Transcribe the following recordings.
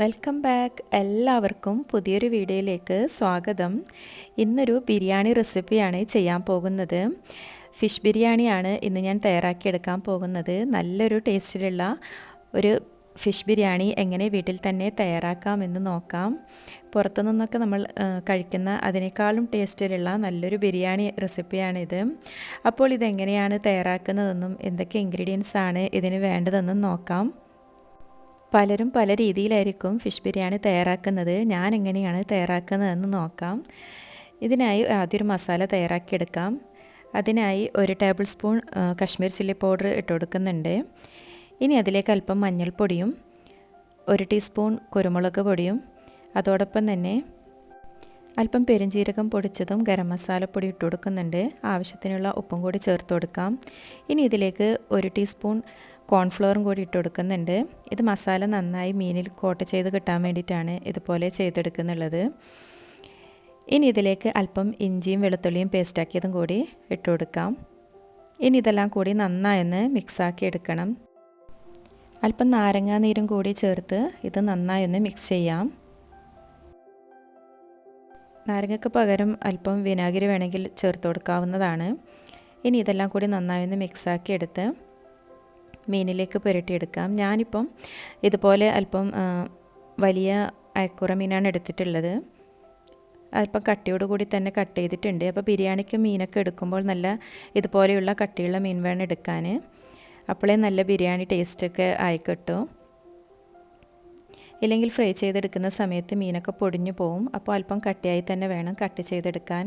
Welcome back എല്ലാവർക്കും പുതിയൊരു വീഡിയോയിലേക്ക് സ്വാഗതം. ഇന്നൊരു ബിരിയാണി റെസിപ്പിയാണ് ചെയ്യാൻ പോകുന്നത്. ഫിഷ് ബിരിയാണിയാണ് ഇന്ന് ഞാൻ തയ്യാറാക്കിയെടുക്കാൻ പോകുന്നത്. നല്ലൊരു ടേസ്റ്റിലുള്ള ഒരു ഫിഷ് ബിരിയാണി എങ്ങനെ വീട്ടിൽ തന്നെ തയ്യാറാക്കാമെന്ന് നോക്കാം. പുറത്തു നിന്നൊക്കെ നമ്മൾ കഴിക്കുന്ന അതിനേക്കാളും ടേസ്റ്റിലുള്ള നല്ലൊരു ബിരിയാണി റെസിപ്പിയാണിത്. അപ്പോൾ ഇതെങ്ങനെയാണ് തയ്യാറാക്കുന്നതെന്നും എന്തൊക്കെ ഇൻഗ്രീഡിയൻസ് ആണ് ഇതിന് വേണ്ടതെന്നും നോക്കാം. പലരും പല രീതിയിലായിരിക്കും ഫിഷ് ബിരിയാണി തയ്യാറാക്കുന്നത്. ഞാൻ എങ്ങനെയാണ് തയ്യാറാക്കുന്നതെന്ന് നോക്കാം. ഇതിനായി ആദ്യം ഒരു മസാല തയ്യാറാക്കിയെടുക്കാം. അതിനായി ഒരു table spoon Kashmir chilli powder ഇട്ട് കൊടുക്കുന്നുണ്ട്. ഇനി അതിലേക്ക് അല്പം മഞ്ഞൾപ്പൊടിയും ഒരു ടീസ്പൂൺ കുരുമുളക് പൊടിയും അതോടൊപ്പം തന്നെ അല്പം പെരുംജീരകം പൊടിച്ചതും ഗരം മസാലപ്പൊടി ഇട്ട് കൊടുക്കുന്നുണ്ട്. ആവശ്യത്തിനുള്ള ഉപ്പും കൂടി ചേർത്ത് കൊടുക്കാം. ഇനി ഇതിലേക്ക് ഒരു ടീസ്പൂൺ കോൺഫ്ലവറും കൂടി ഇട്ട് കൊടുക്കുന്നുണ്ട്. ഇത് മസാല നന്നായി മീനിൽ കോട്ട് ചെയ്ത് കിട്ടാൻ വേണ്ടിയിട്ടാണ് ഇതുപോലെ ചെയ്തെടുക്കുന്നുള്ളത്. ഇനി ഇതിലേക്ക് അല്പം ഇഞ്ചിയും വെളുത്തുള്ളിയും പേസ്റ്റാക്കിയതും കൂടി ഇട്ട് കൊടുക്കാം. ഇനി ഇതെല്ലാം കൂടി നന്നായൊന്ന് മിക്സാക്കി എടുക്കണം. അല്പം നാരങ്ങാ നീരും കൂടി ചേർത്ത് ഇത് നന്നായൊന്ന് മിക്സ് ചെയ്യാം. നാരങ്ങയ്ക്ക് പകരം അല്പം വിനാഗിരി വേണമെങ്കിൽ ചേർത്ത് കൊടുക്കാവുന്നതാണ്. ഇനി ഇതെല്ലാം കൂടി നന്നായി ഒന്ന് മിക്സാക്കി എടുത്ത് മീനിലേക്ക് പുരട്ടിയെടുക്കാം. ഞാനിപ്പം ഇതുപോലെ അല്പം വലിയ അയക്കുറ മീനാണ് എടുത്തിട്ടുള്ളത്. അല്പം കട്ടിയോട് കൂടി തന്നെ കട്ട് ചെയ്തിട്ടുണ്ട്. അപ്പോൾ ബിരിയാണിക്ക് മീനൊക്കെ എടുക്കുമ്പോൾ നല്ല ഇതുപോലെയുള്ള കട്ടിയുള്ള മീൻ വേണം എടുക്കാൻ അപ്പോഴേ നല്ല ബിരിയാണി ടേസ്റ്റൊക്കെ ആയിക്കിട്ടും. ഇല്ലെങ്കിൽ ഫ്രൈ ചെയ്തെടുക്കുന്ന സമയത്ത് മീനൊക്കെ പൊടിഞ്ഞു പോവും. അപ്പോൾ അല്പം കട്ടിയായി തന്നെ വേണം കട്ട് ചെയ്തെടുക്കാൻ.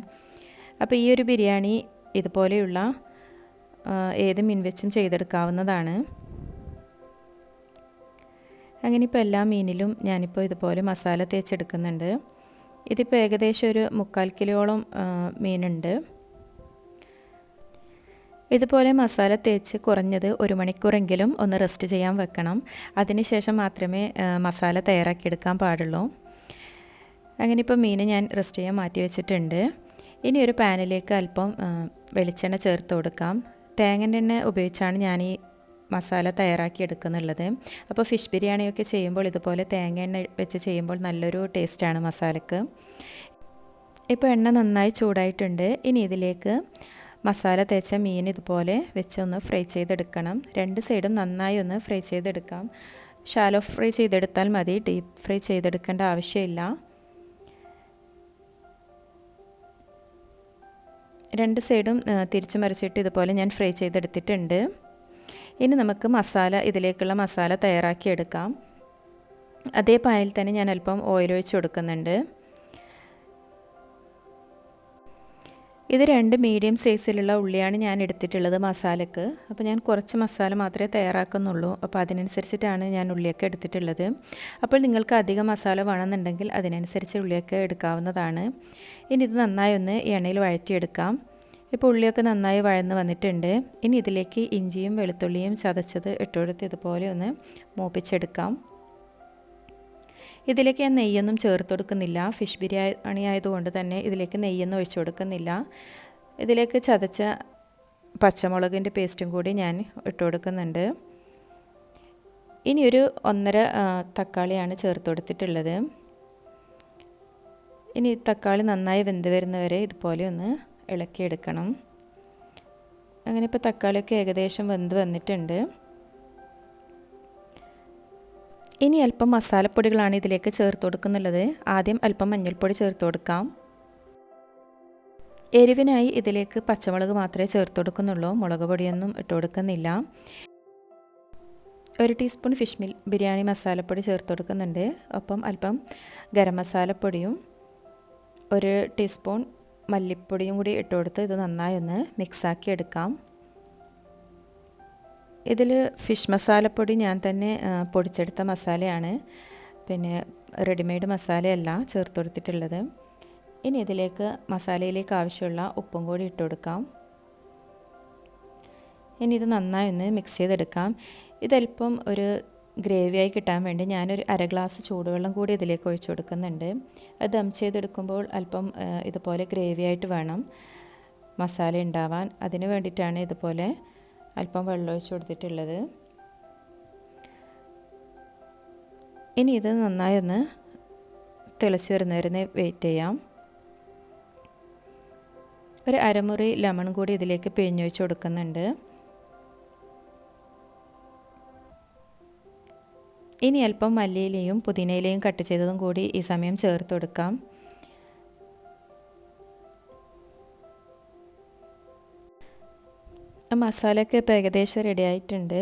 അപ്പോൾ ഈ ഒരു ബിരിയാണി ഇതുപോലെയുള്ള ഏത് മീൻവെച്ചും ചെയ്തെടുക്കാവുന്നതാണ്. അങ്ങനെ ഇപ്പോൾ എല്ലാ മീനിലും ഞാനിപ്പോൾ ഇതുപോലെ മസാല തേച്ചെടുക്കുന്നുണ്ട്. ഇതിപ്പോൾ ഏകദേശം ഒരു മുക്കാൽ കിലോളം മീനുണ്ട്. ഇതുപോലെ മസാല തേച്ച് കുറഞ്ഞത് ഒരു മണിക്കൂറെങ്കിലും ഒന്ന് റെസ്റ്റ് ചെയ്യാൻ വെക്കണം. അതിനുശേഷം മാത്രമേ മസാല തയ്യാറാക്കിയെടുക്കാൻ പാടുള്ളൂ. അങ്ങനെ ഇപ്പോൾ മീൻ ഞാൻ റെസ്റ്റ് ചെയ്യാൻ മാറ്റി വെച്ചിട്ടുണ്ട്. ഇനി ഒരു പാനിലേക്ക് അല്പം വെളിച്ചെണ്ണ ചേർത്ത് കൊടുക്കാം. തേങ്ങന്റെ എണ്ണ ഉപയോഗിച്ചാണ് ഞാൻ ഈ മസാല തയ്യാറാക്കി എടുക്കുന്നുള്ളത്. അപ്പോൾ ഫിഷ് ബിരിയാണിയൊക്കെ ചെയ്യുമ്പോൾ ഇതുപോലെ തേങ്ങ എണ്ണ വെച്ച് ചെയ്യുമ്പോൾ നല്ലൊരു ടേസ്റ്റാണ് മസാലക്ക്. ഇപ്പോൾ എണ്ണ നന്നായി ചൂടായിട്ടുണ്ട്. ഇനി ഇതിലേക്ക് മസാല തേച്ച മീൻ ഇതുപോലെ വെച്ചൊന്ന് ഫ്രൈ ചെയ്തെടുക്കണം. രണ്ട് സൈഡും നന്നായി ഒന്ന് ഫ്രൈ ചെയ്തെടുക്കാം. ഷാലോ ഫ്രൈ ചെയ്തെടുത്താൽ മതി. ഡീപ്പ് ഫ്രൈ ചെയ്തെടുക്കേണ്ട ആവശ്യമില്ല. രണ്ട് സൈഡും തിരിച്ചു മറിച്ചിട്ട് ഇതുപോലെ ഞാൻ ഫ്രൈ ചെയ്തെടുത്തിട്ടുണ്ട്. ഇനി നമുക്ക് മസാല ഇതിലേക്കുള്ള മസാല തയ്യാറാക്കിയെടുക്കാം. അതേ പാനിൽ തന്നെ ഞാൻ അല്പം ഓയിൽ ഒഴിച്ച് കൊടുക്കുന്നുണ്ട്. ഇത് രണ്ട് മീഡിയം സൈസിലുള്ള ഉള്ളിയാണ് ഞാൻ എടുത്തിട്ടുള്ളത് മസാലക്ക്. അപ്പോൾ ഞാൻ കുറച്ച് മസാല മാത്രമേ തയ്യാറാക്കുന്നുള്ളൂ. അപ്പോൾ അതിനനുസരിച്ചിട്ടാണ് ഞാൻ ഉള്ളിയൊക്കെ എടുത്തിട്ടുള്ളത്. അപ്പോൾ നിങ്ങൾക്ക് അധികം മസാല വേണമെന്നുണ്ടെങ്കിൽ അതിനനുസരിച്ച് ഉള്ളിയൊക്കെ എടുക്കാവുന്നതാണ്. ഇനി ഇത് നന്നായി ഒന്ന് എണ്ണയിൽ വഴറ്റിയെടുക്കാം. ഇപ്പോൾ ഉള്ളിയൊക്കെ നന്നായി വഴന്ന് വന്നിട്ടുണ്ട്. ഇനി ഇതിലേക്ക് ഇഞ്ചിയും വെളുത്തുള്ളിയും ചതച്ചത് ഇട്ടുകൊടുത്ത് ഇതുപോലെ ഒന്ന് മൂപ്പിച്ചെടുക്കാം. ഇതിലേക്ക് ഞാൻ നെയ്യൊന്നും ചേർത്ത് കൊടുക്കുന്നില്ല ഫിഷ് ബിരിയാണി ആയതുകൊണ്ട് തന്നെ ഇതിലേക്ക് നെയ്യൊന്നും ഒഴിച്ചു കൊടുക്കുന്നില്ല. ഇതിലേക്ക് ചതച്ച പച്ചമുളകിന്റെ പേസ്റ്റും കൂടി ഞാൻ ഇട്ട് കൊടുക്കുന്നുണ്ട്. ഇനി ഒരു ഒന്നര തക്കാളിയാണ് ചേർത്ത് കൊടുത്തിട്ടുള്ളത്. ഇനി തക്കാളി നന്നായി വെന്ത് വരുന്നവരെ ഇതുപോലെ ഒന്ന് ഇളക്കിയെടുക്കണം. അങ്ങനെ ഇപ്പോൾ തക്കാളിയൊക്കെ ഏകദേശം വെന്ത് വന്നിട്ടുണ്ട്. ഇനി അല്പം മസാലപ്പൊടികളാണ് ഇതിലേക്ക് ചേർത്ത് കൊടുക്കുന്നുള്ളത്. ആദ്യം അല്പം മഞ്ഞൾപ്പൊടി ചേർത്ത് കൊടുക്കാം. എരിവിനായി ഇതിലേക്ക് പച്ചമുളക് മാത്രമേ ചേർത്ത് കൊടുക്കുന്നുള്ളൂ. മുളക് പൊടിയൊന്നും ഇട്ട് കൊടുക്കുന്നില്ല. ഒരു ടീസ്പൂൺ ഫിഷ് മിൽ ബിരിയാണി മസാലപ്പൊടി ചേർത്ത് കൊടുക്കുന്നുണ്ട്. ഒപ്പം അല്പം ഗരം മസാലപ്പൊടിയും ഒരു ടീസ്പൂൺ മല്ലിപ്പൊടിയും കൂടി ഇട്ട് കൊടുത്ത് ഇത് നന്നായി ഒന്ന് മിക്സാക്കി എടുക്കാം. ഇതിൽ ഫിഷ് മസാലപ്പൊടി ഞാൻ തന്നെ പൊടിച്ചെടുത്ത മസാലയാണ്. പിന്നെ റെഡിമെയ്ഡ് മസാലയല്ല ചേർത്ത് കൊടുത്തിട്ടുള്ളത് ഇനി ഇതിലേക്ക് മസാലയിലേക്ക് ആവശ്യമുള്ള ഉപ്പും കൂടി ഇട്ട് കൊടുക്കാം. ഇനി ഇത് നന്നായി ഒന്ന് മിക്സ് ചെയ്തെടുക്കാം. ഇതല്പം ഒരു ഗ്രേവിയായി കിട്ടാൻ വേണ്ടി ഞാനൊരു അര ഗ്ലാസ് ചൂടുവെള്ളം കൂടി ഇതിലേക്ക് ഒഴിച്ചു കൊടുക്കുന്നുണ്ട്. അത് ദം ചെയ്തെടുക്കുമ്പോൾ അല്പം ഇതുപോലെ ഗ്രേവി ആയിട്ട് വേണം മസാല ഉണ്ടാവാൻ. അതിന് വേണ്ടിയിട്ടാണ് ഇതുപോലെ അല്പം വെള്ളം ഒഴിച്ച് കൊടുത്തിട്ടുള്ളത്. ഇനി ഇത് നന്നായി ഒന്ന് തിളച്ച് വരുന്നവരുന്ന് വെയിറ്റ് ചെയ്യാം. ഒരു അരമുറി ലെമൺ കൂടി ഇതിലേക്ക് പിഴിഞ്ഞൊഴിച്ച് കൊടുക്കുന്നുണ്ട്. ഇനി അല്പം മല്ലിയിലയും പുതിനയിലയും കട്ട് ചെയ്തതും കൂടി ഈ സമയം ചേർത്ത് കൊടുക്കാം. മസാലയൊക്കെ ഇപ്പോൾ ഏകദേശം റെഡി ആയിട്ടുണ്ട്.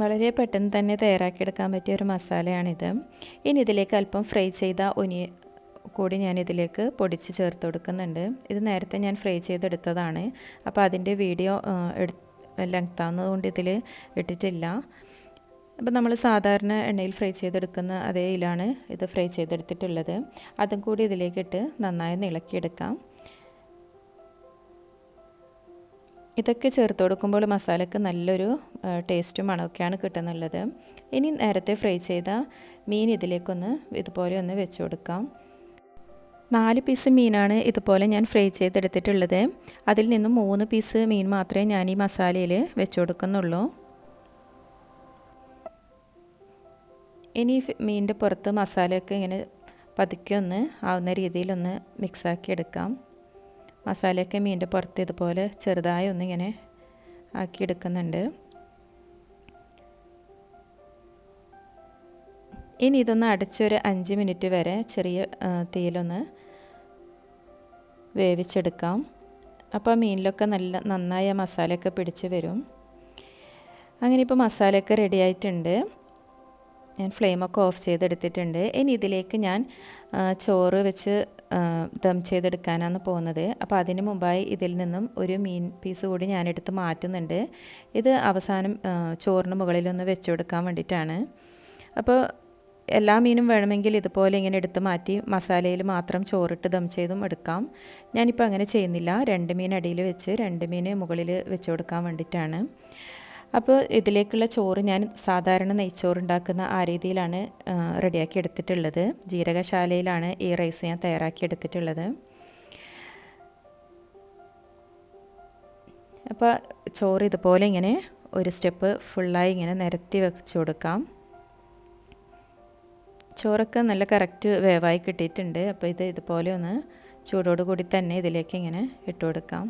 വളരെ പെട്ടെന്ന് തന്നെ തയ്യാറാക്കിയെടുക്കാൻ പറ്റിയ ഒരു മസാലയാണിത്. ഇനി ഇതിലേക്ക് അല്പം ഫ്രൈ ചെയ്ത ഒനി കൂടി ഞാൻ ഇതിലേക്ക് പൊടിച്ച് ചേർത്ത് കൊടുക്കുന്നുണ്ട്. ഇത് നേരത്തെ ഞാൻ ഫ്രൈ ചെയ്തെടുത്തതാണ്. അപ്പോൾ അതിന്റെ വീഡിയോ എടു ലെങ്ത് ആവുന്നതുകൊണ്ട് ഇതിൽ ഇട്ടിട്ടില്ല. അപ്പോൾ നമ്മൾ സാധാരണ എണ്ണയിൽ ഫ്രൈ ചെയ്തെടുക്കുന്ന അതേ ഇതിലാണ് ഇത് ഫ്രൈ ചെയ്തെടുത്തിട്ടുള്ളത്. അതും കൂടി ഇതിലേക്കിട്ട് നന്നായി ഇളക്കിയെടുക്കാം. ഇതൊക്കെ ചേർത്ത് കൊടുക്കുമ്പോൾ മസാലയ്ക്ക് നല്ലൊരു ടേസ്റ്റും മണമൊക്കെയാണ് കിട്ടുന്നുള്ളത്. ഇനി നേരത്തെ ഫ്രൈ ചെയ്ത മീൻ ഇതിലേക്കൊന്ന് ഇതുപോലെ ഒന്ന് വെച്ച് കൊടുക്കാം. നാല് പീസ് മീനാണ് ഇതുപോലെ ഞാൻ ഫ്രൈ ചെയ്തെടുത്തിട്ടുള്ളത്. അതിൽ നിന്നും മൂന്ന് പീസ് മീൻ മാത്രമേ ഞാൻ ഈ മസാലയിൽ വെച്ച് കൊടുക്കുന്നുള്ളൂ. ഇനി മീനിന്റെ പുറത്ത് മസാലയൊക്കെ ഇങ്ങനെ പതുക്കെ ഒന്ന് ആവുന്ന രീതിയിലൊന്ന് മിക്സാക്കി എടുക്കാം. മസാലയൊക്കെ മീന്റെ പുറത്ത് ഇതുപോലെ ചെറുതായി ഒന്നിങ്ങനെ ആക്കിയെടുക്കുന്നുണ്ട്. ഇനി ഇതൊന്ന് അടച്ചൊരു അഞ്ച് മിനിറ്റ് വരെ ചെറിയ തീയിലൊന്ന് വേവിച്ചെടുക്കാം. അപ്പോൾ മീനിലൊക്കെ നല്ല നന്നായി മസാലയൊക്കെ പിടിച്ച് വരും. അങ്ങനെ ഇപ്പോൾ മസാലയൊക്കെ റെഡി ആയിട്ടുണ്ട്. ഞാൻ ഫ്ലെയിമൊക്കെ ഓഫ് ചെയ്തെടുത്തിട്ടുണ്ട്. ഇനി ഇതിലേക്ക് ഞാൻ ചോറ് വെച്ച് ദം ചെയ്തെടുക്കാനാണ് പോകുന്നത്. അപ്പോൾ അതിന് മുമ്പായി ഇതിൽ നിന്നും ഒരു മീൻ പീസ് കൂടി ഞാനെടുത്ത് മാറ്റുന്നുണ്ട്. ഇത് അവസാനം ചോറിന് മുകളിലൊന്ന് വെച്ച് കൊടുക്കാൻ വേണ്ടിയിട്ടാണ്. അപ്പോൾ എല്ലാ മീനും വേണമെങ്കിൽ ഇതുപോലെ ഇങ്ങനെ എടുത്ത് മാറ്റി മസാലയിൽ മാത്രം ചോറിട്ട് ദം ചെയ്തും എടുക്കാം. ഞാനിപ്പോൾ അങ്ങനെ ചെയ്യുന്നില്ല. രണ്ട് മീൻ അടിയിൽ വെച്ച് രണ്ട് മീൻ മുകളിൽ വെച്ച് കൊടുക്കാൻ വേണ്ടിയിട്ടാണ്. അപ്പോൾ ഇതിലേക്കുള്ള ചോറ് ഞാൻ സാധാരണ നെയ്ച്ചോറ് ഉണ്ടാക്കുന്ന ആ രീതിയിലാണ് റെഡിയാക്കി എടുത്തിട്ടുള്ളത്. ജീരകശാലയിലാണ് ഈ റൈസ് ഞാൻ തയ്യാറാക്കി എടുത്തിട്ടുള്ളത്. അപ്പോൾ ചോറ് ഇതുപോലെ ഇങ്ങനെ ഒരു സ്റ്റെപ്പ് ഫുള്ളായി ഇങ്ങനെ നിരത്തി വെച്ച് കൊടുക്കാം. ചോറൊക്കെ നല്ല കറക്റ്റ് വേവായി കിട്ടിയിട്ടുണ്ട്. അപ്പോൾ ഇത് ഇതുപോലെ ഒന്ന് ചൂടോട് കൂടി തന്നെ ഇതിലേക്ക് ഇങ്ങനെ ഇട്ട് കൊടുക്കാം.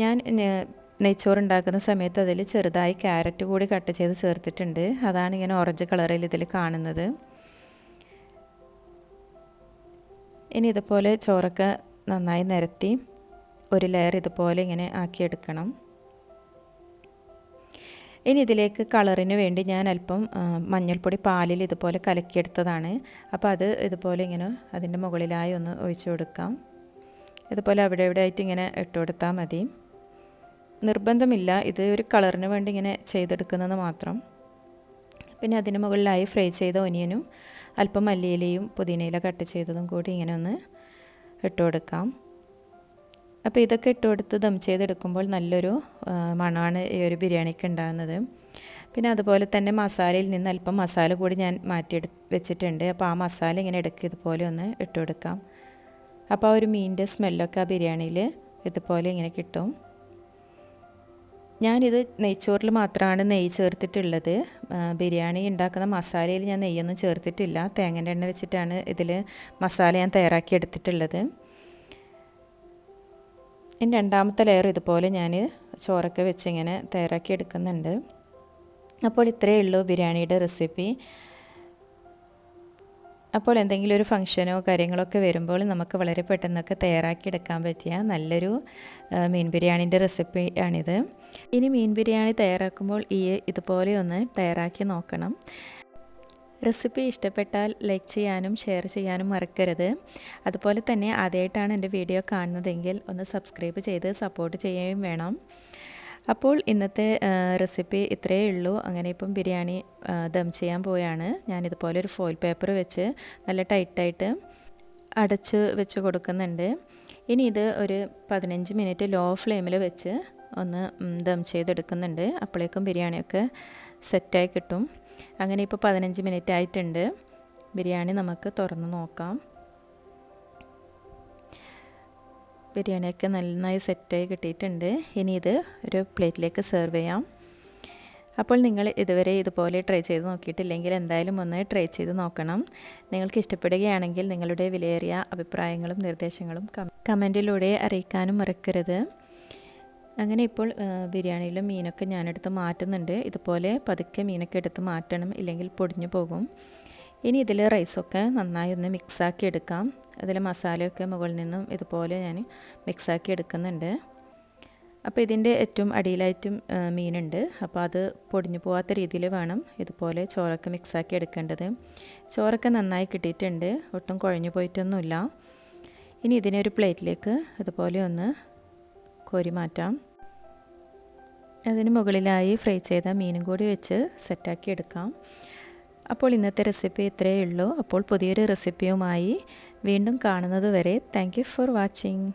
ഞാൻ നെയ്ച്ചോറ് ഉണ്ടാക്കുന്ന സമയത്ത് അതിൽ ചെറുതായി ക്യാരറ്റ് കൂടി കട്ട് ചെയ്ത് ചേർത്തിട്ടുണ്ട്. അതാണ് ഇങ്ങനെ ഓറഞ്ച് കളറിൽ ഇതിൽ കാണുന്നത്. ഇനി ഇതുപോലെ ചോറൊക്കെ നന്നായി നിരത്തി ഒരു ലെയർ ഇതുപോലെ ഇങ്ങനെ ആക്കിയെടുക്കണം. ഇനി ഇതിലേക്ക് കളറിന് വേണ്ടി ഞാൻ അല്പം മഞ്ഞൾപ്പൊടി പാലിൽ ഇതുപോലെ കലക്കിയെടുത്തതാണ്. അപ്പോൾ അത് ഇതുപോലെ ഇങ്ങനെ അതിന്റെ മുകളിലായി ഒന്ന് ഒഴിച്ചു കൊടുക്കാം. ഇതുപോലെ അവിടെ ഇവിടെ ആയിട്ട് ഇങ്ങനെ ഇട്ട് കൊടുത്താൽ മതി. നിർബന്ധമില്ല. ഇത് ഒരു കളറിന് വേണ്ടി ഇങ്ങനെ ചെയ്തെടുക്കുന്നത് മാത്രം. പിന്നെ അതിന് മുകളിലായി ഫ്രൈ ചെയ്ത ഒനിയനും അല്പം മല്ലിയിലയും പുതിനയില കട്ട് ചെയ്തതും കൂടി ഇങ്ങനെ ഒന്ന് ഇട്ട് കൊടുക്കാം. അപ്പോൾ ഇതൊക്കെ ഇട്ട് കൊടുത്ത് ദം ചെയ്തെടുക്കുമ്പോൾ നല്ലൊരു മണമാണ് ഈ ഒരു ബിരിയാണിക്ക് ഉണ്ടാകുന്നത്. പിന്നെ അതുപോലെ തന്നെ മസാലയിൽ നിന്ന് അല്പം മസാല കൂടി ഞാൻ മാറ്റിയെടു വെച്ചിട്ടുണ്ട്. അപ്പോൾ ആ മസാല ഇങ്ങനെ ഇടയ്ക്ക് ഇതുപോലെ ഒന്ന് ഇട്ട് കൊടുക്കാം. അപ്പോൾ ആ ഒരു മീനിന്റെ സ്മെല്ലൊക്കെ ആ ബിരിയാണിയിൽ ഇതുപോലെ ഇങ്ങനെ കിട്ടും. ഞാനിത് നെയ്ച്ചോറിൽ മാത്രമാണ് നെയ്യ് ചേർത്തിട്ടുള്ളത്. ബിരിയാണി ഉണ്ടാക്കുന്ന മസാലയിൽ ഞാൻ നെയ്യൊന്നും ചേർത്തിട്ടില്ല. തേങ്ങന്റെ എണ്ണ വെച്ചിട്ടാണ് ഇതിൽ മസാല ഞാൻ തയ്യാറാക്കി എടുത്തിട്ടുള്ളത്. ഇനി രണ്ടാമത്തെ ലെയർ ഇതുപോലെ ഞാൻ ചോറൊക്കെ വെച്ചിങ്ങനെ തയ്യാറാക്കി എടുക്കുന്നുണ്ട്. അപ്പോൾ ഇത്രയേ ഉള്ളൂ ബിരിയാണിയുടെ റെസിപ്പി അപ്പോൾ എന്തെങ്കിലും ഒരു ഫംഗ്ഷനോ കാര്യങ്ങളൊക്കെ വരുമ്പോൾ നമുക്ക് വളരെ പെട്ടെന്നൊക്കെ തയ്യാറാക്കി എടുക്കാൻ പറ്റിയ നല്ലൊരു മീൻ ബിരിയാണിന്റെ റെസിപ്പി ആണിത്. ഇനി മീൻ ബിരിയാണി തയ്യാറാക്കുമ്പോൾ ഈ ഇതുപോലെ ഒന്ന് തയ്യാറാക്കി നോക്കണം. റെസിപ്പി ഇഷ്ടപ്പെട്ടാൽ ലൈക്ക് ചെയ്യാനും ഷെയർ ചെയ്യാനും മറക്കരുത്. അതുപോലെ തന്നെ ആദ്യമായിട്ടാണ് എന്റെ വീഡിയോ കാണുന്നതെങ്കിൽ ഒന്ന് സബ്സ്ക്രൈബ് ചെയ്ത് സപ്പോർട്ട് ചെയ്യുകയും വേണം. അപ്പോൾ ഇന്നത്തെ റെസിപ്പി ഇത്രയേ ഉള്ളൂ. അങ്ങനെ ഇപ്പം ബിരിയാണി ദം ചെയ്യാൻ പോയാണ് ഞാനിതുപോലെ ഒരു ഫോയിൽ പേപ്പർ വെച്ച് നല്ല ടൈറ്റായിട്ട് അടച്ച് വെച്ച് കൊടുക്കുന്നുണ്ട്. ഇനി ഇത് ഒരു പതിനഞ്ച് മിനിറ്റ് ലോ ഫ്ലെയിമിൽ വെച്ച് ഒന്ന് ദം ചെയ്തെടുക്കുന്നുണ്ട്. അപ്പോഴേക്കും ബിരിയാണിയൊക്കെ സെറ്റായി കിട്ടും. അങ്ങനെ ഇപ്പോൾ പതിനഞ്ച് മിനിറ്റ് ആയിട്ടുണ്ട്. ബിരിയാണി നമുക്ക് തുറന്ന് നോക്കാം. ബിരിയാണിയൊക്കെ നന്നായി സെറ്റായി കിട്ടിയിട്ടുണ്ട്. ഇനി ഇത് ഒരു പ്ലേറ്റിലേക്ക് സെർവ് ചെയ്യാം. അപ്പോൾ നിങ്ങൾ ഇതുവരെ ഇതുപോലെ ട്രൈ ചെയ്ത് നോക്കിയിട്ടില്ലെങ്കിൽ എന്തായാലും ഒന്ന് ട്രൈ ചെയ്ത് നോക്കണം. നിങ്ങൾക്ക് ഇഷ്ടപ്പെടുകയാണെങ്കിൽ നിങ്ങളുടെ വിലയേറിയ അഭിപ്രായങ്ങളും നിർദ്ദേശങ്ങളും കമന്റിലൂടെ അറിയിക്കാനും മറക്കരുത്. അങ്ങനെ ഇപ്പോൾ ബിരിയാണിയിലും മീനൊക്കെ ഞാനെടുത്ത് മാറ്റുന്നുണ്ട്. ഇതുപോലെ പതുക്കെ മീനൊക്കെ എടുത്ത് മാറ്റണം ഇല്ലെങ്കിൽ പൊടിഞ്ഞു പോകും. ഇനി ഇതിൽ റൈസൊക്കെ നന്നായി ഒന്ന് മിക്സാക്കി എടുക്കാം. അതിൽ മസാലയൊക്കെ മുകളിൽ നിന്നും ഇതുപോലെ ഞാൻ മിക്സാക്കി എടുക്കുന്നുണ്ട്. അപ്പോൾ ഇതിന്റെ ഏറ്റവും അടിയിലായിട്ടും മീനുണ്ട്. അപ്പോൾ അത് പൊടിഞ്ഞു പോകാത്ത രീതിയിൽ വേണം ഇതുപോലെ ചോറൊക്കെ മിക്സാക്കി എടുക്കേണ്ടത്. ചോറൊക്കെ നന്നായി കിട്ടിയിട്ടുണ്ട്. ഒട്ടും കുഴഞ്ഞു പോയിട്ടൊന്നുമില്ല. ഇനി ഇതിനെ ഒരു പ്ലേറ്റിലേക്ക് ഇതുപോലെ ഒന്ന് കോരി മാറ്റാം. അതിന് മുകളിലായി ഫ്രൈ ചെയ്ത മീനും കൂടി വെച്ച് സെറ്റാക്കി എടുക്കാം. അപ്പോൾ ഇന്നത്തെ റെസിപ്പി ഇത്രയേ ഉള്ളൂ. അപ്പോൾ പുതിയൊരു റെസിപ്പിയുമായി വീണ്ടും കാണുന്നത് വരെ താങ്ക് ഫോർ വാച്ചിങ്